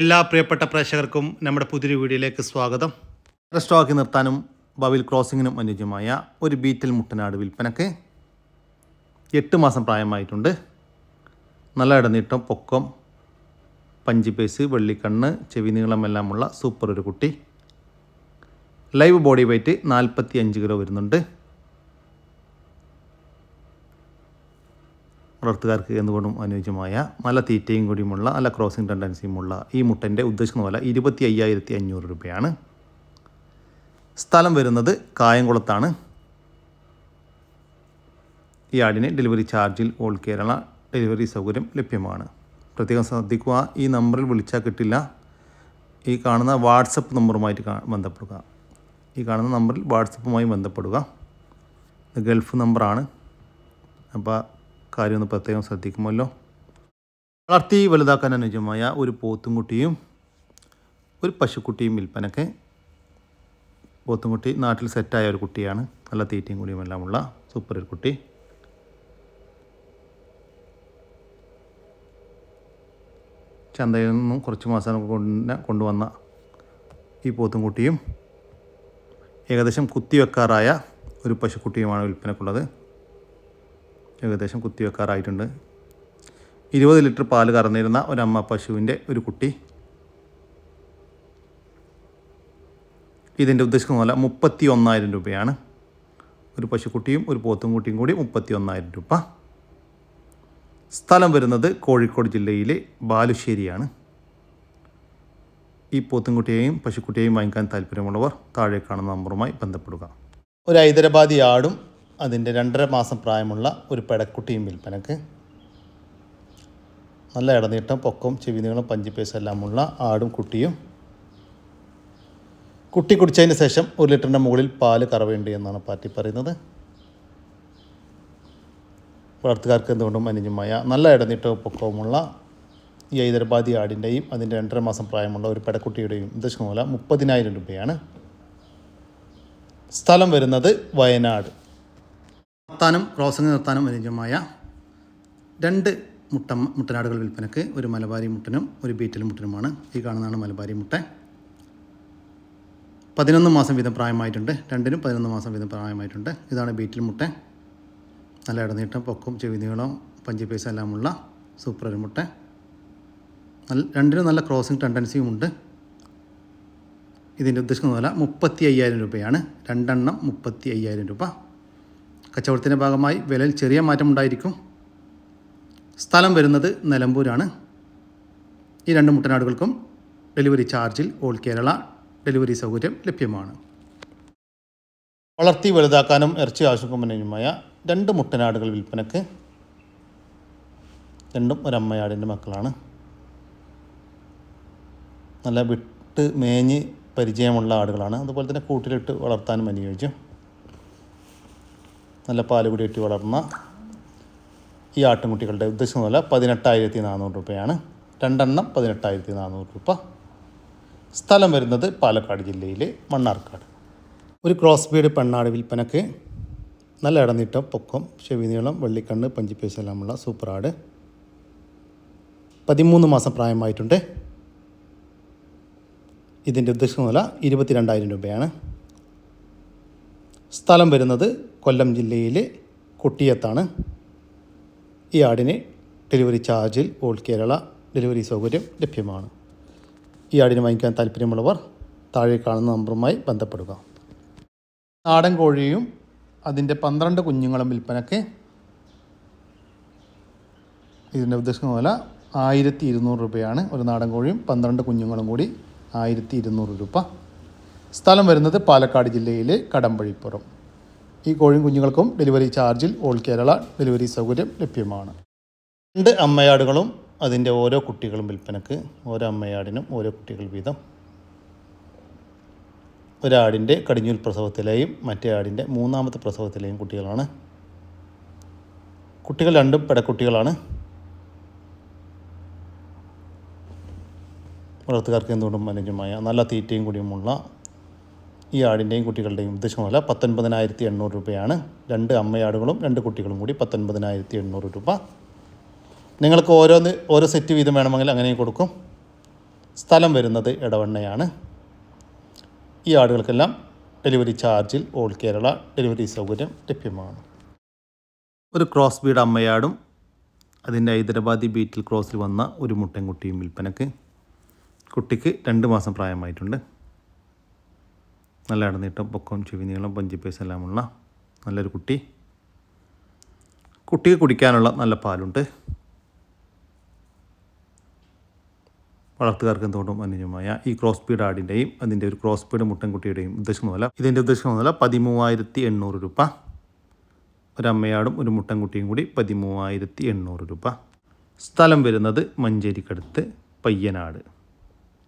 എല്ലാ പ്രിയപ്പെട്ട പ്രേക്ഷകർക്കും നമ്മുടെ പുതിയൊരു വീഡിയോയിലേക്ക് സ്വാഗതം. റെസ്റ്റോക്കി നിർത്താനും ബവിൽ ക്രോസിങ്ങിനും അനുയോജ്യമായ ഒരു ബീറ്റൽ മുട്ടനാട് വിൽപ്പനക്ക് എട്ട് മാസം പ്രായമായിട്ടുണ്ട്. നല്ല ഇടനീട്ടം പൊക്കം പഞ്ചിപേസ് വെള്ളിക്കണ്ണ് ചെവി നീളമെല്ലാമുള്ള സൂപ്പർ ഒരു കുട്ടി. ലൈവ് ബോഡി വെയ്റ്റ് നാൽപ്പത്തി അഞ്ച് കിലോ വരുന്നുണ്ട്. വളർത്തുകാർക്ക് എന്തുകൊണ്ടും അനുയോജ്യമായ നല്ല തീറ്റയും കൂടിയുമുള്ള നല്ല ക്രോസിംഗ് ടെൻഡൻസിയുമുള്ള ഈ മുട്ടന്റെ ഉദ്ദേശിക്കുന്ന പോലെ ഇരുപത്തി അയ്യായിരത്തി അഞ്ഞൂറ് രൂപയാണ്. സ്ഥലം വരുന്നത് കായംകുളത്താണ്. ഈ ആടിന് ഡെലിവറി ചാർജിൽ ഓൾ കേരള ഡെലിവറി സൗകര്യം ലഭ്യമാണ്. പ്രത്യേകം ശ്രദ്ധിക്കുക ഈ നമ്പറിൽ വിളിച്ചാൽ കിട്ടില്ല. ഈ കാണുന്ന വാട്സപ്പ് നമ്പറുമായിട്ട് ബന്ധപ്പെടുക. ഈ കാണുന്ന നമ്പറിൽ വാട്സപ്പുമായി ബന്ധപ്പെടുക. ഗൾഫ് നമ്പറാണ് അപ്പോൾ കാര്യം ഒന്ന് പ്രത്യേകം ശ്രദ്ധിക്കുമല്ലോ. വളർത്തി വലുതാക്കാൻ അനുയോജ്യമായ ഒരു പോത്തുംകുട്ടിയും ഒരു പശുക്കുട്ടിയും വിൽപ്പനക്ക് പോത്തുംകുട്ടി നാട്ടിൽ സെറ്റായ ഒരു കുട്ടിയാണ്. നല്ല തീറ്റയും കൂടിയും എല്ലാമുള്ള സൂപ്പർ ഒരു കുട്ടി. ചന്തയിൽ നിന്നും കുറച്ച് മാസം കൊണ്ട് കൊണ്ടുവന്ന ഈ പോത്തുംകുട്ടിയും ഏകദേശം കുത്തിവെക്കാറായ ഒരു പശുക്കുട്ടിയുമാണ് വിൽപ്പനക്കുള്ളത് ഏകദേശം കുത്തിവെക്കാറായിട്ടുണ്ട്. ഇരുപത് ലിറ്റർ പാൽ കറന്നിരുന്ന ഒരമ്മ പശുവിന്റെ ഒരു കുട്ടി. ഇതിന്റെ ഉദ്ദേശിക്കുന്ന പോലെ മുപ്പത്തി ഒന്നായിരം രൂപയാണ്. ഒരു പശുക്കുട്ടിയും ഒരു പോത്തും കുട്ടിയും കൂടി മുപ്പത്തി ഒന്നായിരം രൂപ. സ്ഥലം വരുന്നത് കോഴിക്കോട് ജില്ലയിലെ ബാലുശ്ശേരിയാണ്. ഈ പോത്തുംകുട്ടിയെയും പശുക്കുട്ടിയെയും വാങ്ങിക്കാൻ താല്പര്യമുള്ളവർ താഴെ കാണുന്ന നമ്പറുമായി ബന്ധപ്പെടുക. ഒരു ഹൈദരാബാദി ആടും അതിന്റെ രണ്ടര മാസം പ്രായമുള്ള ഒരു പെടക്കുട്ടിയും വിൽപ്പനക്ക്. നല്ല ഇടനീട്ടം പൊക്കം ചെവിനീളം പഞ്ചിപ്പേസും എല്ലാമുള്ള ആടും കുട്ടിയും. കുട്ടി കുടിച്ചതിന് ശേഷം ഒരു ലിറ്ററിന്റെ മുകളിൽ പാൽ കറവേണ്ടി എന്നാണ് പാർട്ടി പറയുന്നത്. വളർത്തുകാർക്ക് എന്തുകൊണ്ടും അനുജമായ നല്ല ഇടനീട്ടവും പൊക്കവുമുള്ള ഈ ഹൈദരാബാദി ആടിന്റെയും അതിന്റെ രണ്ടര മാസം പ്രായമുള്ള ഒരു പെടക്കുട്ടിയുടെയും ദശമൂല മുപ്പതിനായിരം രൂപയാണ്. സ്ഥലം വരുന്നത് വയനാട്. നിർത്താനും ക്രോസിംഗ് നിർത്താനും അനുയോജ്യമായ രണ്ട് മുട്ട മുട്ടനാടുകൾ വിൽപ്പനക്ക് ഒരു മലബാരി മുട്ടനും ഒരു ബീറ്റൽ മുട്ടനുമാണ്. ഈ കാണുന്നതാണ് മലബാരി മുട്ട. പതിനൊന്ന് മാസം വീതം പ്രായമായിട്ടുണ്ട്. രണ്ടിനും പതിനൊന്ന് മാസം വീതം പ്രായമായിട്ടുണ്ട്. ഇതാണ് ബീറ്റിൽ മുട്ട. നല്ല ഇടനീട്ടം പൊക്കും ചെവി നീളം പഞ്ചി പൈസ എല്ലാമുള്ള സൂപ്പർ ഒരു മുട്ട. നല്ല രണ്ടിനും നല്ല ക്രോസിംഗ് ടെൻഡൻസിയും ഉണ്ട്. ഇതിന്റെ ഉദ്ദേശിക്കുന്ന മുപ്പത്തി അയ്യായിരം രൂപയാണ്. രണ്ടെണ്ണം മുപ്പത്തി അയ്യായിരം രൂപ. കച്ചവടത്തിന്റെ ഭാഗമായി വിലയിൽ ചെറിയ മാറ്റമുണ്ടായിരിക്കും സ്ഥലം വരുന്നത് നിലമ്പൂരാണ്. ഈ രണ്ട് മുട്ടനാടുകൾക്കും ഡെലിവറി ചാർജിൽ ഓൾ കേരള ഡെലിവറി സൗകര്യം ലഭ്യമാണ്. വളർത്തി വലുതാക്കാനും ഇറച്ചി ആവശ്യക്കുമ്പോൾ രണ്ട് മുട്ടനാടുകൾ വിൽപ്പനക്ക് രണ്ടും ഒരമ്മയാടിന്റെ മക്കളാണ്. നല്ല വിട്ട് മേഞ്ഞ് പരിചയമുള്ള ആടുകളാണ്. അതുപോലെ തന്നെ കൂട്ടിലിട്ട് വളർത്താനും അനുയോജ്യം. നല്ല പാൽ കൂടിയിട്ട് വളർന്ന ഈ ആട്ടിൻകുട്ടികളുടെ ഉദ്ദേശം പോലെ പതിനെട്ടായിരത്തി നാനൂറ് രൂപയാണ്. രണ്ടെണ്ണം പതിനെട്ടായിരത്തി നാനൂറ് രൂപ. സ്ഥലം വരുന്നത് പാലക്കാട് ജില്ലയിലെ മണ്ണാർക്കാട്. ഒരു ക്രോസ് ബീഡ് പെണ്ണാട് വിൽപ്പനക്ക് നല്ല ഇടനീട്ടം പൊക്കം ചെവി നീളം വെള്ളിക്കണ്ണ് പഞ്ചിപ്പേശെല്ലാമുള്ള ആട് പതിമൂന്ന് മാസം പ്രായമായിട്ടുണ്ട്. ഇതിന്റെ ഉദ്ദേശിക്കുന്ന വില ഇരുപത്തിരണ്ടായിരം രൂപയാണ്. സ്ഥലം വരുന്നത് കൊല്ലം ജില്ലയിലെ കൊട്ടിയത്താണ്. ഈ ആടിന് ഡെലിവറി ചാർജിൽ ഓൾ കേരള ഡെലിവറി സൗകര്യം ലഭ്യമാണ്. ഈ ആടിന് വാങ്ങിക്കാൻ താല്പര്യമുള്ളവർ താഴെ കാണുന്ന നമ്പറുമായി ബന്ധപ്പെടുക. നാടൻ കോഴിയും അതിന്റെ പന്ത്രണ്ട് കുഞ്ഞുങ്ങളും വിൽപ്പനക്ക് ഇതിന്റെ ഉദ്ദേശിക്കുന്ന പോലെ ആയിരത്തി ഇരുന്നൂറ് രൂപയാണ്. ഒരു നാടൻ കോഴിയും പന്ത്രണ്ട് കുഞ്ഞുങ്ങളും കൂടി ആയിരത്തി ഇരുന്നൂറ് രൂപ. സ്ഥലം വരുന്നത് പാലക്കാട് ജില്ലയിലെ കടമ്പഴിപ്പുറം. ഈ കോഴിയും കുഞ്ഞുങ്ങൾക്കും ഡെലിവറി ചാർജിൽ ഓൾ കേരള ഡെലിവറി സൗകര്യം ലഭ്യമാണ്. രണ്ട് അമ്മയാടുകളും അതിന്റെ ഓരോ കുട്ടികളും വിൽപ്പനക്ക് ഓരോ അമ്മയാടിനും ഓരോ കുട്ടികൾ വീതം. ഒരാടിന്റെ കടിഞ്ഞൂൽ പ്രസവത്തിലെയും മറ്റേ ആടിന്റെ മൂന്നാമത്തെ പ്രസവത്തിലെയും കുട്ടികളാണ്. കുട്ടികൾ രണ്ടും പെടക്കുട്ടികളാണ്. വളർത്തുകാർക്ക് എന്തുകൊണ്ടും അനുജമായ നല്ല തീറ്റയും കൂടിയുമുള്ള ഈ ആടിന്റെയും കുട്ടികളുടെയും ഉദ്ദേശമല്ല. പത്തൊൻപതിനായിരത്തി എണ്ണൂറ് രൂപയാണ്. രണ്ട് അമ്മയാടുകളും രണ്ട് കുട്ടികളും കൂടി പത്തൊൻപതിനായിരത്തി എണ്ണൂറ് രൂപ. നിങ്ങൾക്ക് ഓരോന്ന് ഓരോ സെറ്റ് വീതം വേണമെങ്കിൽ അങ്ങനെയും കൊടുക്കും. സ്ഥലം വരുന്നത് ഇടവണ്ണയാണ് ഈ ആടുകൾക്കെല്ലാം ഡെലിവറി ചാർജിൽ ഓൾ കേരള ഡെലിവറി സൗകര്യം ലഭ്യമാണ്. ഒരു ക്രോസ് ബീഡ് അമ്മയാടും അതിന്റെ ഹൈദരാബാദി ബീറ്റിൽ ക്രോസിൽ വന്ന ഒരു മുട്ടൻകുട്ടിയും വിൽപ്പനക്ക് കുട്ടിക്ക് രണ്ട് മാസം പ്രായമായിട്ടുണ്ട്. നല്ല ഇടനീട്ടം പൊക്കം ചെവിനീളം പഞ്ചിപ്പേസ് എല്ലാമുള്ള നല്ലൊരു കുട്ടി. കുട്ടിക്ക് കുടിക്കാനുള്ള നല്ല പാലുണ്ട്. വളർത്തുകാർക്ക് എന്തുകൊണ്ടും അനുജമായ ഈ ക്രോസ് ബീഡ് ആടിന്റെയും അതിന്റെ ഒരു ക്രോസ് ബീഡ് ഉദ്ദേശം മുതല ഇതിന്റെ ഉദ്ദേശം മുതല പതിമൂവായിരത്തി എണ്ണൂറ് രൂപ. ഒരമ്മയാടും ഒരു മുട്ടൻകുട്ടിയും കൂടി പതിമൂവായിരത്തി എണ്ണൂറ് രൂപ. സ്ഥലം വരുന്നത് മഞ്ചേരിക്കടുത്ത് പയ്യനാട്.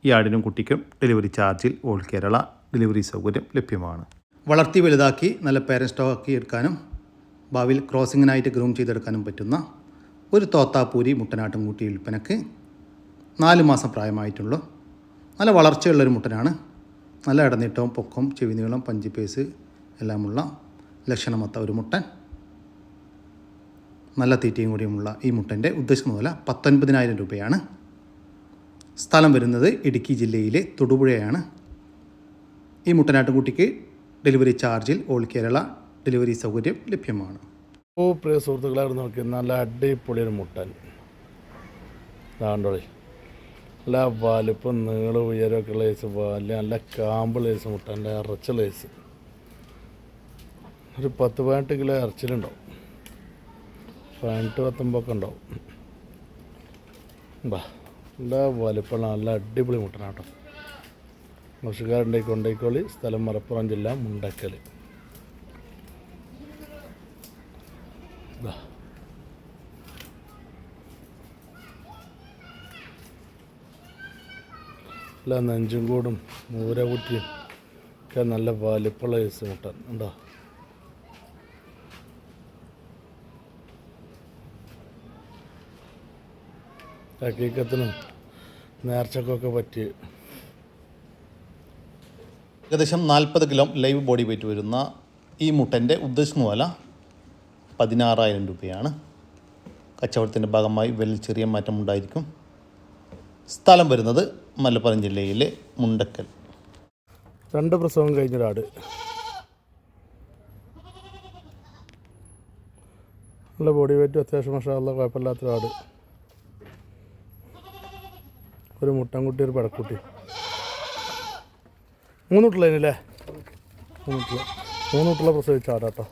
ഈ ആടിനും കുട്ടിക്കും ഡെലിവറി ചാർജിൽ ഓൾ കേരള ഡെലിവറി സൗകര്യം ലഭ്യമാണ്. വളർത്തി വലുതാക്കി നല്ല പേരൻ സ്റ്റോക്കി എടുക്കാനും ഭാവിയിൽ ക്രോസിങ്ങിനായിട്ട് ഗ്രൂം ചെയ്തെടുക്കാനും പറ്റുന്ന ഒരു തോത്താപ്പൂരി മുട്ടനാട്ടും കൂട്ടി വിൽപ്പനക്ക് നാല് മാസം പ്രായമായിട്ടുള്ളൂ നല്ല വളർച്ചയുള്ളൊരു മുട്ടനാണ്. നല്ല ഇടനീട്ടവും പൊക്കം ചെവിനീളം പഞ്ചിപ്പേസ് എല്ലാമുള്ള ലക്ഷണമൊത്ത ഒരു മുട്ടൻ. നല്ല തീറ്റയും കൂടിയുമുള്ള ഈ മുട്ടന്റെ ഉദ്ദേശം മുതല പത്തൊൻപതിനായിരം രൂപയാണ്. സ്ഥലം വരുന്നത് ഇടുക്കി ജില്ലയിലെ തൊടുപുഴയാണ്. ഈ മുട്ടനാട്ടുകുട്ടിക്ക് ഡെലിവറി ചാർജിൽ ഓൾ കേരള ഡെലിവറി സൗകര്യം ലഭ്യമാണ്. ഓ പ്രിയ സുഹൃത്തുക്കളെ അവിടെ നോക്കി നല്ല അടിപൊളി ഒരു മുട്ടൻ. ദാണ്ടോളി നല്ല വലിപ്പം നീളം ഉയരമൊക്കെ ലേസ് വലിയ നല്ല കാമ്പ് ലേസ് മുട്ടന്റെ ഇറച്ച ലേസ് ഒരു പത്ത് പതിനെട്ട് കിലോ ഇറച്ചിലുണ്ടാവും. പതിനെട്ട് പത്തൊമ്പതൊക്കെ ഉണ്ടാവും. ബാ നല്ല വലിപ്പം നല്ല അടിപൊളി മുട്ടനാട്ടോ. കൃഷിക്കാരുണ്ടെങ്കിൽ കൊണ്ടേക്കോളി സ്ഥലം മലപ്പുറം ജില്ല മുണ്ടക്കൽ അല്ല എല്ലാ നെഞ്ചും കൂടും മൂരകുറ്റിയും ഒക്കെ നല്ല വലിപ്പുള്ള ഐസ് മുട്ടൻ. ഉണ്ടോ ഹക്കീക്കത്തിനും നേർച്ചക്കൊക്കെ പറ്റി ഏകദേശം നാൽപ്പത് കിലോ ലൈവ് ബോഡി വെയിറ്റ് വരുന്ന ഈ മുട്ടന്റെ ഉദ്ദേശിക്കുന്ന വില പതിനാറായിരം രൂപയാണ്. കച്ചവടത്തിന്റെ ഭാഗമായി വലിയ ചെറിയ മാറ്റം ഉണ്ടായിരിക്കും. സ്ഥലം വരുന്നത് മലപ്പുറം ജില്ലയിലെ മുണ്ടക്കൽ. രണ്ട് പ്രസവം കഴിഞ്ഞൊരാട് നല്ല ബോഡി വെയിറ്റ് അത്യാവശ്യം മഷാള്ള കുഴപ്പമില്ലാത്തൊരാട് ഒരു മുട്ടൻകുട്ടി ഒരു പടക്കുട്ടി. മൂന്നുട്ടില്ലേ മൂന്നൂട്ടില്ല മൂന്നുട്ടിള്ള. പ്രസവിച്ച ആടാട്ടോ.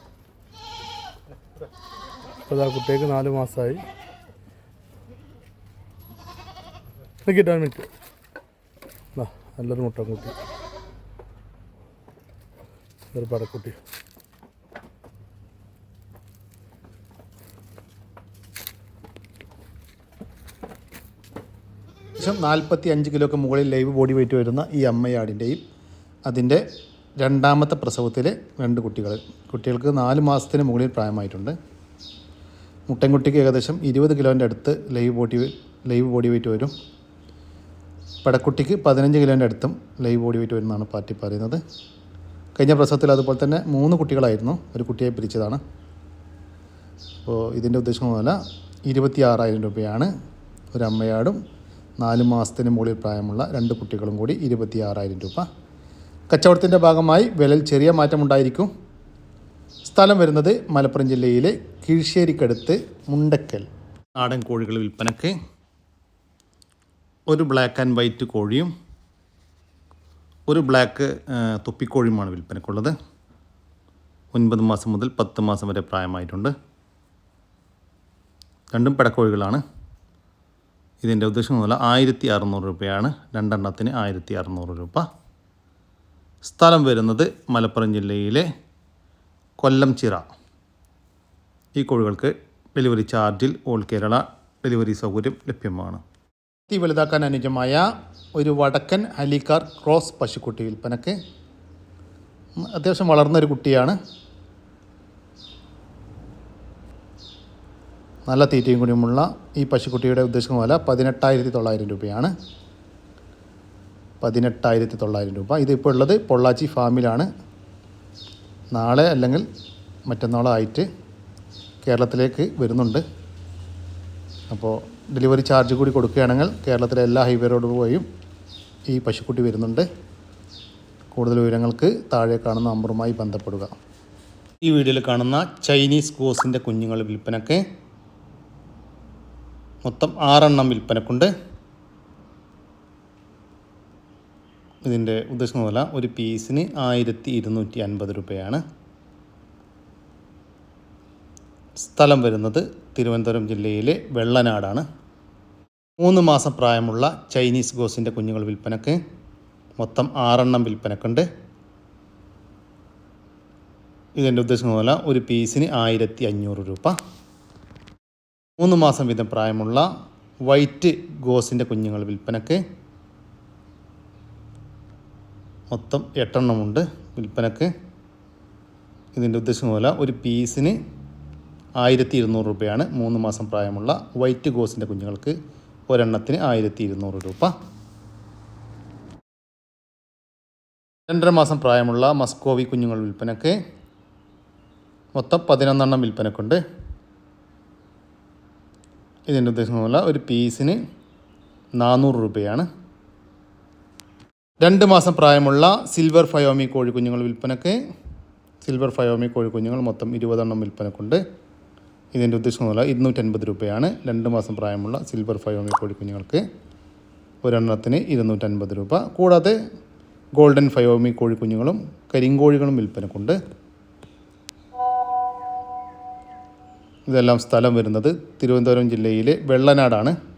അപ്പോൾ ആ കുട്ടിക്ക് നാല് മാസമായി കിട്ടാൻ മിനിറ്റ് എന്നാ നല്ലൊരു മുട്ടൻകുട്ടി ഒരു പടക്കുട്ടി. ഏകദേശം നാൽപ്പത്തി അഞ്ച് കിലോക്ക് മുകളിൽ ലൈവ് ബോഡി വെയിറ്റ് വരുന്ന ഈ അമ്മയാടിന്റെയും അതിന്റെ രണ്ടാമത്തെ പ്രസവത്തിലെ രണ്ട് കുട്ടികൾ. കുട്ടികൾക്ക് നാല് മാസത്തിന് മുകളിൽ പ്രായമായിട്ടുണ്ട്. മുട്ടൻകുട്ടിക്ക് ഏകദേശം ഇരുപത് കിലോന്റെ അടുത്ത് live body live body weight വരും. പടക്കുട്ടിക്ക് പതിനഞ്ച് കിലോന്റെ അടുത്തും ലൈവ് ബോഡി വെയിറ്റ് വരുന്നതാണ് പാർട്ടി പറയുന്നത്. കഴിഞ്ഞ പ്രസവത്തിൽ അതുപോലെ തന്നെ മൂന്ന് കുട്ടികളായിരുന്നു. ഒരു കുട്ടിയെ പിരിച്ചതാണ്. അപ്പോൾ ഇതിന്റെ ഉദ്ദേശം പോലെ ഇരുപത്തി ആറായിരം രൂപയാണ് ഒരമ്മയാടും നാല് മാസത്തിന് മുകളിൽ പ്രായമുള്ള രണ്ട് കുട്ടികളും കൂടി ഇരുപത്തി ആറായിരം രൂപ കച്ചവടത്തിന്റെ ഭാഗമായി വിലയിൽ ചെറിയ മാറ്റമുണ്ടായിരിക്കും. സ്ഥലം വരുന്നത് മലപ്പുറം ജില്ലയിലെ കീഴ്ശ്ശേരിക്കടുത്ത് മുണ്ടക്കൽ. നാടൻ കോഴികൾ വിൽപ്പനക്ക് ഒരു ബ്ലാക്ക് ആൻഡ് വൈറ്റ് കോഴിയും ഒരു ബ്ലാക്ക് തൊപ്പിക്കോഴിയുമാണ് വിൽപ്പനക്കുള്ളത്. ഒൻപത് മാസം മുതൽ പത്ത് മാസം വരെ പ്രായമായിട്ടുണ്ട്. രണ്ടും പിടക്കോഴികളാണ്. ഇതിന്റെ ഉദ്ദേശം മുതൽ ആയിരത്തി അറുന്നൂറ് രൂപയാണ്. രണ്ടെണ്ണത്തിന് ആയിരത്തി അറുന്നൂറ് രൂപ. സ്ഥലം വരുന്നത് മലപ്പുറം ജില്ലയിലെ കൊല്ലം ചിറ ഈ കോഴികൾക്ക് ഡെലിവറി ചാർജിൽ ഓൾ കേരള ഡെലിവറി സൗകര്യം ലഭ്യമാണ്. തീ വലുതാക്കാൻ അനുജമായ ഒരു വടക്കൻ അലിക്കാർ ക്രോസ് പശുക്കുട്ടി വിൽപ്പനക്ക് അത്യാവശ്യം വളർന്നൊരു കുട്ടിയാണ്. നല്ല തീറ്റയും കൂടിയുമുള്ള ഈ പശുക്കുട്ടിയുടെ ഉദ്ദേശം വില പതിനെട്ടായിരത്തി തൊള്ളായിരം രൂപയാണ്. പതിനെട്ടായിരത്തി തൊള്ളായിരം രൂപ. ഇതിപ്പോൾ ഉള്ളത് പൊള്ളാച്ചി ഫാമിലാണ്. നാളെ അല്ലെങ്കിൽ മറ്റന്നാളായിട്ട് കേരളത്തിലേക്ക് വരുന്നുണ്ട്. അപ്പോൾ ഡെലിവറി ചാർജ് കൂടി കൊടുക്കുകയാണെങ്കിൽ കേരളത്തിലെ എല്ലാ ഹൈവേ റോഡ് പോയും ഈ പശുക്കുട്ടി വരുന്നുണ്ട്. കൂടുതൽ വിവരങ്ങൾക്ക് താഴെ കാണുന്ന നമ്പറുമായി ബന്ധപ്പെടുക. ഈ വീഡിയോയിൽ കാണുന്ന ചൈനീസ് ഗോസിന്റെ കുഞ്ഞുങ്ങൾ വിൽപ്പനക്ക് മൊത്തം ആറെണ്ണം വിൽപ്പനക്കുണ്ട്. ഇതിന്റെ ഉദ്ദേശിക്കുന്ന ഒരു പീസിന് ആയിരത്തി ഇരുന്നൂറ്റി അൻപത് രൂപയാണ്. സ്ഥലം വരുന്നത് തിരുവനന്തപുരം ജില്ലയിലെ വെള്ളനാടാണ്. മൂന്ന് മാസം പ്രായമുള്ള ചൈനീസ് ഗോസിന്റെ കുഞ്ഞുങ്ങൾ വിൽപ്പനക്ക് മൊത്തം ആറെണ്ണം വിൽപ്പനക്കുണ്ട്. ഇതിന്റെ ഉദ്ദേശിക്കുന്ന വില ഒരു പീസിന് ആയിരത്തി അഞ്ഞൂറ് രൂപ. മൂന്ന് മാസം വീതം പ്രായമുള്ള വൈറ്റ് ഗോസിന്റെ കുഞ്ഞുങ്ങൾ വിൽപ്പനക്ക് മൊത്തം എട്ടെണ്ണമുണ്ട്. വിൽപ്പനക്ക് ഇതിന്റെ ഉദ്ദേശം പോലെ ഒരു പീസിന് ആയിരത്തി ഇരുന്നൂറ് രൂപയാണ്. മൂന്ന് മാസം പ്രായമുള്ള വൈറ്റ് ഗോസിന്റെ കുഞ്ഞുങ്ങൾക്ക് ഒരെണ്ണത്തിന് ആയിരത്തി ഇരുന്നൂറ് രൂപ. രണ്ടര മാസം പ്രായമുള്ള മസ്കോവി കുഞ്ഞുങ്ങൾ വിൽപ്പനക്ക് മൊത്തം പതിനൊന്നെണ്ണം വിൽപ്പനക്കുണ്ട്. ഇതിന്റെ ഉദ്ദേശം പോലെ ഒരു പീസിന് നാനൂറ് രൂപയാണ്. രണ്ട് മാസം പ്രായമുള്ള സിൽവർ ഫയോമി കോഴിക്കുഞ്ഞുങ്ങൾ വിൽപ്പനക്ക്. സിൽവർ ഫയോമി കോഴിക്കുഞ്ഞുങ്ങൾ മൊത്തം ഇരുപതെണ്ണം വിൽപ്പനക്കുണ്ട്. ഇതിന്റെ ഉദ്ദേശം വില ഇരുന്നൂറ്റൻപത് രൂപയാണ്. രണ്ട് മാസം പ്രായമുള്ള സിൽവർ ഫയോമി കോഴിക്കുഞ്ഞുങ്ങൾക്ക് ഒരെണ്ണത്തിന് ഇരുന്നൂറ്റൻപത് രൂപ. കൂടാതെ ഗോൾഡൻ ഫയോമി കോഴിക്കുഞ്ഞുങ്ങളും കരിങ്കോഴികളും വിൽപ്പനക്കുണ്ട്. ഇതെല്ലാം സ്ഥലം വരുന്നത് തിരുവനന്തപുരം ജില്ലയിലെ വെള്ളനാടാണ്.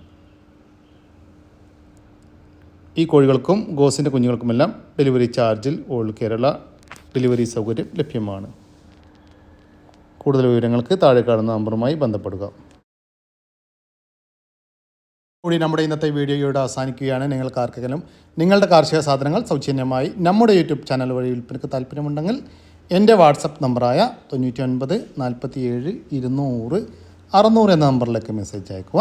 ഈ കോഴികൾക്കും ഗോസിന്റെ കുഞ്ഞുങ്ങൾക്കുമെല്ലാം ഡെലിവറി ചാർജിൽ ഓൾ കേരള ഡെലിവറി സൗകര്യം ലഭ്യമാണ്. കൂടുതൽ വിവരങ്ങൾക്ക് താഴെ കാണുന്ന നമ്പറുമായി ബന്ധപ്പെടുക. കൂടി നമ്മുടെ ഇന്നത്തെ വീഡിയോയോട് അവസാനിക്കുകയാണ്. നിങ്ങൾക്ക് ആർക്കെങ്കിലും നിങ്ങളുടെ കാർഷിക സാധനങ്ങൾ സൗജന്യമായി നമ്മുടെ യൂട്യൂബ് ചാനൽ വഴി വിൽപ്പനയ്ക്ക് താല്പര്യമുണ്ടെങ്കിൽ എന്റെ വാട്സപ്പ് നമ്പറായ തൊണ്ണൂറ്റി ഒൻപത് നാൽപ്പത്തി ഏഴ് ഇരുന്നൂറ് അറുന്നൂറ് എന്ന നമ്പറിലേക്ക് മെസ്സേജ് അയക്കുക.